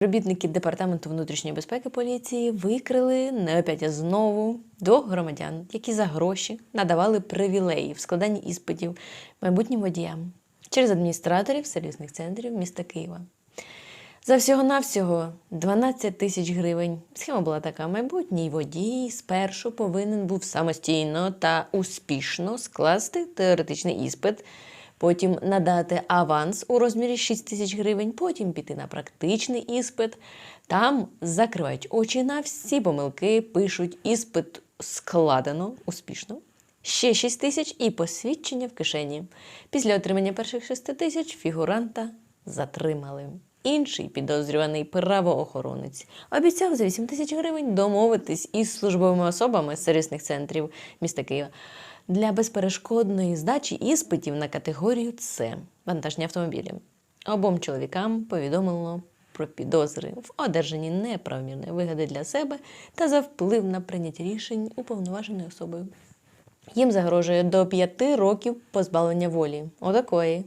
Робітники департаменту внутрішньої безпеки поліції викрили не опять знову двох громадян, які за гроші надавали привілеї в складанні іспитів майбутнім водіям через адміністраторів сервісних центрів міста Києва. За всього-навсього 12 тисяч гривень. Схема була така: майбутній водій спершу повинен був самостійно та успішно скласти теоретичний іспит, потім надати аванс у розмірі 6 тисяч гривень, потім піти на практичний іспит. Там закривають очі на всі помилки, пишуть іспит складено успішно. Ще 6 тисяч і посвідчення в кишені. Після отримання перших 6 тисяч фігуранта затримали. Інший підозрюваний правоохоронець обіцяв за 8 тисяч гривень домовитись із службовими особами з сервісних центрів міста Києва для безперешкодної здачі іспитів на категорію С вантажні автомобілі. Обом чоловікам повідомило про підозри в одержанні неправомірної вигоди для себе та за вплив на прийняття рішень уповноваженою особою. Їм загрожує до 5 років позбавлення волі. Отакої.